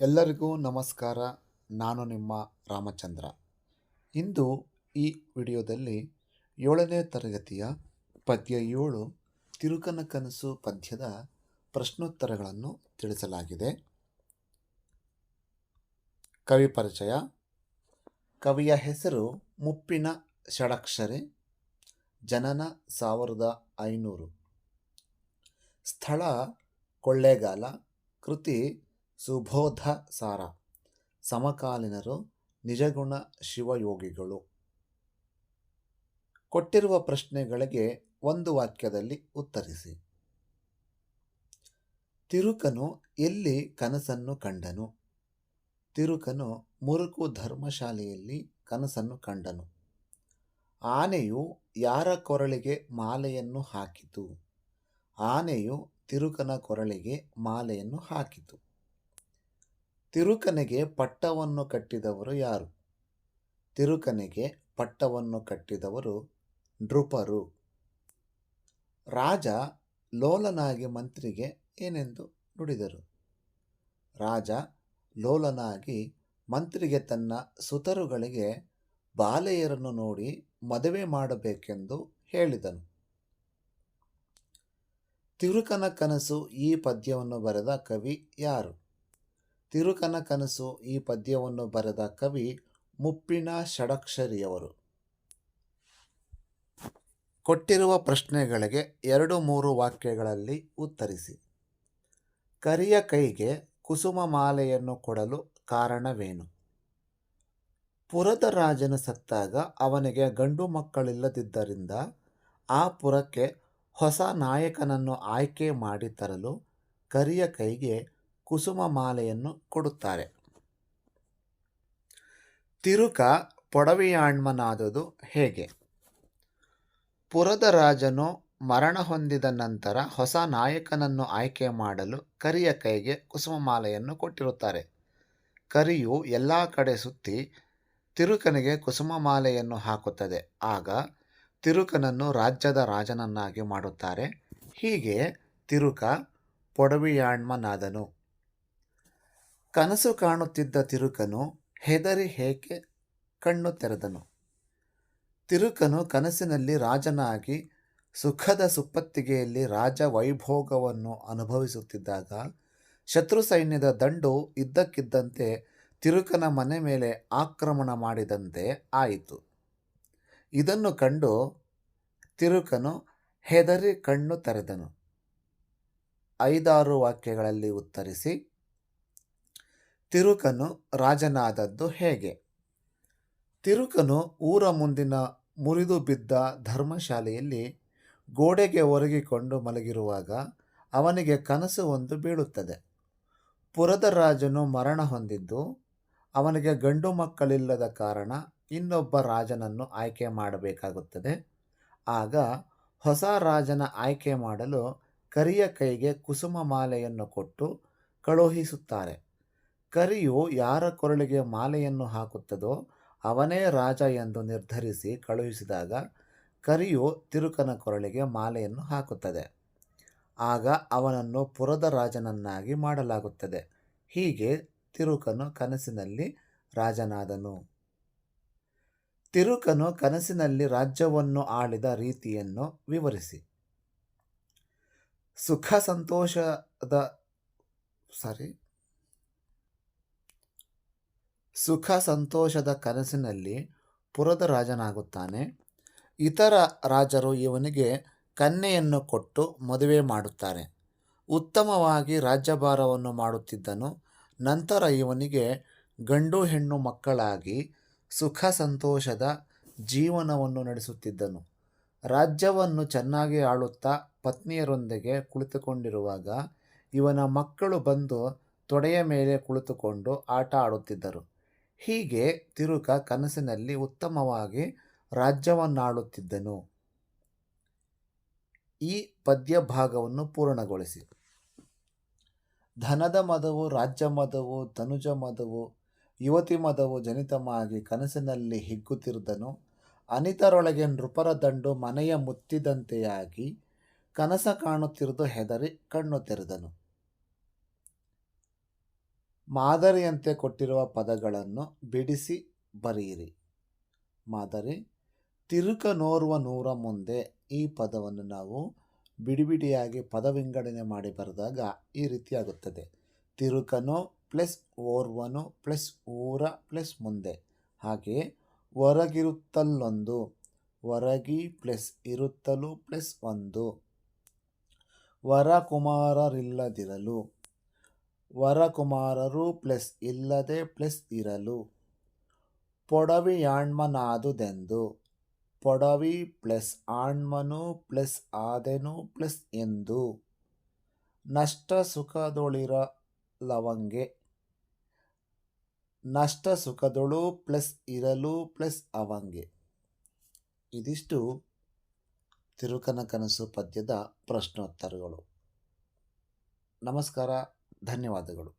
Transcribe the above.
ಎಲ್ಲರಿಗೂ ನಮಸ್ಕಾರ. ನಾನು ನಿಮ್ಮ ರಾಮಚಂದ್ರ. ಇಂದು ಈ ವಿಡಿಯೋದಲ್ಲಿ ಏಳನೇ ತರಗತಿಯ ಪದ್ಯ ಏಳು ತಿರುಕನ ಕನಸು ಪದ್ಯದ ಪ್ರಶ್ನೋತ್ತರಗಳನ್ನು ತಿಳಿಸಲಾಗಿದೆ. ಕವಿ ಪರಿಚಯ. ಕವಿಯ ಹೆಸರು ಮುಪ್ಪಿನ ಷಡಕ್ಷರೆ, ಜನನ ಸಾವಿರದ ಐನೂರು. ಸ್ಥಳ, ಕೊಳ್ಳೇಗಾಲ, ಕೃತಿ ಸುಬೋಧ ಸಾರ. ಸಮಕಾಲೀನರು ನಿಜಗುಣ ಶಿವಯೋಗಿಗಳು. ಕೊಟ್ಟಿರುವ ಪ್ರಶ್ನೆಗಳಿಗೆ ಒಂದು ವಾಕ್ಯದಲ್ಲಿ ಉತ್ತರಿಸಿ. ತಿರುಕನು ಎಲ್ಲಿ ಕನಸನ್ನು ಕಂಡನು? ತಿರುಕನು ಮುರುಕು ಧರ್ಮಶಾಲೆಯಲ್ಲಿ ಕನಸನ್ನು ಕಂಡನು. ಆನೆಯು ಯಾರ ಕೊರಳಿಗೆ ಮಾಲೆಯನ್ನು ಹಾಕಿತು? ಆನೆಯು ತಿರುಕನ ಕೊರಳಿಗೆ ಮಾಲೆಯನ್ನು ಹಾಕಿತು. ತಿರುಕನಿಗೆ ಪಟ್ಟವನ್ನು ಕಟ್ಟಿದವರು ಯಾರು? ತಿರುಕನಿಗೆ ಪಟ್ಟವನ್ನು ಕಟ್ಟಿದವರು ನೃಪರು. ರಾಜ ಲೋಲನಾಗಿ ಮಂತ್ರಿಗೆ ಏನೆಂದು ನುಡಿದರು? ರಾಜ ಲೋಲನಾಗಿ ಮಂತ್ರಿಗೆ ತನ್ನ ಸುತರುಗಳಿಗೆ ಬಾಲೆಯರನ್ನು ನೋಡಿ ಮದುವೆ ಮಾಡಬೇಕೆಂದು ಹೇಳಿದನು. ತಿರುಕನ ಕನಸು ಈ ಪದ್ಯವನ್ನು ಬರೆದ ಕವಿ ಯಾರು? ತಿರುಕನ ಕನಸು ಈ ಪದ್ಯವನ್ನು ಬರೆದ ಕವಿ ಮುಪ್ಪಿನ ಷಡಕ್ಷರಿಯವರು. ಕೊಟ್ಟಿರುವ ಪ್ರಶ್ನೆಗಳಿಗೆ ಎರಡು ಮೂರು ವಾಕ್ಯಗಳಲ್ಲಿ ಉತ್ತರಿಸಿ. ಕರಿಯ ಕೈಗೆ ಕುಸುಮ ಮಾಲೆಯನ್ನು ಕೊಡಲು ಕಾರಣವೇನು? ಪುರದ ರಾಜನು ಸತ್ತಾಗ ಅವನಿಗೆ ಗಂಡು ಮಕ್ಕಳಿಲ್ಲದಿದ್ದರಿಂದ ಆ ಪುರಕ್ಕೆ ಹೊಸ ನಾಯಕನನ್ನು ಆಯ್ಕೆ ಮಾಡಿ ತರಲು ಕರಿಯ ಕೈಗೆ ಕುಸುಮ ಮಾಲೆಯನ್ನು ಕೊಡುತ್ತಾರೆ. ತಿರುಕ ಪೊಡವಿಯಾಣ್ಮನಾದದು ಹೇಗೆ? ಪುರದ ರಾಜನು ಮರಣ ಹೊಂದಿದ ನಂತರ ಹೊಸ ನಾಯಕನನ್ನು ಆಯ್ಕೆ ಮಾಡಲು ಕರಿಯ ಕೈಗೆ ಕುಸುಮ ಮಾಲೆಯನ್ನು ಕೊಟ್ಟಿರುತ್ತಾರೆ. ಕರಿಯು ಎಲ್ಲ ಕಡೆ ಸುತ್ತಿ ತಿರುಕನಿಗೆ ಕುಸುಮ ಮಾಲೆಯನ್ನು ಹಾಕುತ್ತದೆ. ಆಗ ತಿರುಕನನ್ನು ರಾಜ್ಯದ ರಾಜನನ್ನಾಗಿ ಮಾಡುತ್ತಾರೆ. ಹೀಗೆ ತಿರುಕ ಪೊಡವಿಯಾಣ್ಮನಾದನು. ಕನಸು ಕಾಣುತ್ತಿದ್ದ ತಿರುಕನು ಹೆದರಿ ಹೇಗೆ ಕಣ್ಣು ತೆರೆದನು. ತಿರುಕನು ಕನಸಿನಲ್ಲಿ ರಾಜನಾಗಿ ಸುಖದ ಸುಪ್ಪತ್ತಿಗೆಯಲ್ಲಿ ರಾಜ ವೈಭೋಗವನ್ನು ಅನುಭವಿಸುತ್ತಿದ್ದಾಗ ಶತ್ರು ಸೈನ್ಯದ ದಂಡು ಇದ್ದಕ್ಕಿದ್ದಂತೆ ತಿರುಕನ ಮನೆ ಮೇಲೆ ಆಕ್ರಮಣ ಮಾಡಿದಂತೆ ಆಯಿತು. ಇದನ್ನು ಕಂಡು ತಿರುಕನು ಹೆದರಿ ಕಣ್ಣು ತೆರೆದನು. ಐದಾರು ವಾಕ್ಯಗಳಲ್ಲಿ ಉತ್ತರಿಸಿ ತಿರುಕನು ರಾಜನಾದದ್ದು ಹೇಗೆ? ತಿರುಕನು ಊರ ಮುಂದಿನ ಮುರಿದು ಬಿದ್ದ ಧರ್ಮಶಾಲೆಯಲ್ಲಿ ಗೋಡೆಗೆ ಒರಗಿಕೊಂಡು ಮಲಗಿರುವಾಗ ಅವನಿಗೆ ಕನಸು ಒಂದು ಬೀಳುತ್ತದೆ. ಪುರದ ರಾಜನು ಮರಣ ಹೊಂದಿದ್ದು ಅವನಿಗೆ ಗಂಡು ಮಕ್ಕಳಿಲ್ಲದ ಕಾರಣ ಇನ್ನೊಬ್ಬ ರಾಜನನ್ನು ಆಯ್ಕೆ ಮಾಡಬೇಕಾಗುತ್ತದೆ. ಆಗ ಹೊಸ ರಾಜನ ಆಯ್ಕೆ ಮಾಡಲು ಕರಿಯ ಕೈಗೆ ಕುಸುಮ ಮಾಲೆಯನ್ನು ಕೊಟ್ಟು ಕಳುಹಿಸುತ್ತಾರೆ. ಕರಿಯು ಯಾರ ಕೊರಳಿಗೆ ಮಾಲೆಯನ್ನು ಹಾಕುತ್ತದೋ ಅವನೇ ರಾಜ ಎಂದು ನಿರ್ಧರಿಸಿ ಕಳುಹಿಸಿದಾಗ ಕರಿಯು ತಿರುಕನ ಕೊರಳಿಗೆ ಮಾಲೆಯನ್ನು ಹಾಕುತ್ತದೆ. ಆಗ ಅವನನ್ನು ಪುರದ ರಾಜನನ್ನಾಗಿ ಮಾಡಲಾಗುತ್ತದೆ. ಹೀಗೆ ತಿರುಕನು ಕನಸಿನಲ್ಲಿ ರಾಜನಾದನು. ತಿರುಕನು ಕನಸಿನಲ್ಲಿ ರಾಜ್ಯವನ್ನು ಆಳಿದ ರೀತಿಯನ್ನು ವಿವರಿಸಿ. ಸುಖ ಸಂತೋಷದ, ಸಾರಿ ಸುಖ ಸಂತೋಷದ ಕನಸಿನಲ್ಲಿ ಪುರದ ರಾಜನಾಗುತ್ತಾನೆ. ಇತರ ರಾಜರು ಇವನಿಗೆ ಕನ್ಯೆಯನ್ನು ಕೊಟ್ಟು ಮದುವೆ ಮಾಡುತ್ತಾರೆ. ಉತ್ತಮವಾಗಿ ರಾಜ್ಯಭಾರವನ್ನು ಮಾಡುತ್ತಿದ್ದನು. ನಂತರ ಇವನಿಗೆ ಗಂಡು ಹೆಣ್ಣು ಮಕ್ಕಳಾಗಿ ಸುಖ ಸಂತೋಷದ ಜೀವನವನ್ನು ನಡೆಸುತ್ತಿದ್ದನು. ರಾಜ್ಯವನ್ನು ಚೆನ್ನಾಗಿ ಆಳುತ್ತಾ ಪತ್ನಿಯರೊಂದಿಗೆ ಕುಳಿತುಕೊಂಡಿರುವಾಗ ಇವನ ಮಕ್ಕಳು ಬಂದು ತೊಡೆಯ ಮೇಲೆ ಕುಳಿತುಕೊಂಡು ಆಟ ಆಡುತ್ತಿದ್ದರು. ಹೀಗೆ ತಿರುಕ ಕನಸಿನಲ್ಲಿ ಉತ್ತಮವಾಗಿ ರಾಜ್ಯವನ್ನಾಳುತ್ತಿದ್ದನು. ಈ ಪದ್ಯ ಭಾಗವನ್ನು ಪೂರ್ಣಗೊಳಿಸಿ. ಧನದ ಮದವು, ರಾಜ್ಯ ಮದವು, ಧನುಜ ಮದವು, ಯುವತಿ ಮದವು ಜನಿತಮಾಗಿ ಕನಸಿನಲ್ಲಿ ಹಿಗ್ಗುತ್ತಿರುದನು. ಅನಿತರೊಳಗೆ ನೃಪರ ದಂಡು ಮನೆಯ ಮುತ್ತಿದಂತೆಯಾಗಿ ಕನಸ ಕಾಣುತ್ತಿರುವುದು ಹೆದರಿ ಕಣ್ಣು ತೆರೆದನು. ಮಾದರಿಯಂತೆ ಕೊಟ್ಟಿರುವ ಪದಗಳನ್ನು ಬಿಡಿಸಿ ಬರೆಯಿರಿ. ಮಾದರಿ ತಿರುಕನೋರ್ವ ನೂರ ಮುಂದೆ ಈ ಪದವನ್ನು ನಾವು ಬಿಡಿಬಿಡಿಯಾಗಿ ಪದ ವಿಂಗಡಣೆ ಮಾಡಿ ಬರೆದಾಗ ಈ ರೀತಿಯಾಗುತ್ತದೆ. ತಿರುಕನು ಪ್ಲಸ್ ಓರ್ವನು ಪ್ಲಸ್ ಊರ ಪ್ಲಸ್ ಮುಂದೆ. ಹಾಗೆ ಹೊರಗಿರುತ್ತಲ್ಲೊಂದು, ಹೊರಗಿ ಪ್ಲಸ್ ಇರುತ್ತಲೂ ಪ್ಲಸ್ ಒಂದು. ವರಕುಮಾರರಿಲ್ಲದಿರಲು ವರಕುಮಾರರು ಪ್ಲಸ್ ಇಲ್ಲದೆ ಪ್ಲಸ್ ಇರಲು. ಪೊಡವಿಯಾಣ್ಮನಾದುದೆಂದು ಪೊಡವಿ ಪ್ಲಸ್ ಆಣ್ಮನು ಪ್ಲಸ್ ಆದೆನು ಪ್ಲಸ್ ಎಂದು. ನಷ್ಟ ಸುಖದೊಳಿರಲವಂಗೆ ನಷ್ಟ ಸುಖದೊಳು ಪ್ಲಸ್ ಇರಲು ಪ್ಲಸ್ ಅವಂಗೆ. ಇದಿಷ್ಟು ತಿರುಕನ ಕನಸು ಪದ್ಯದ ಪ್ರಶ್ನೋತ್ತರಗಳು. ನಮಸ್ಕಾರ. ಧನ್ಯವಾದಗಳು.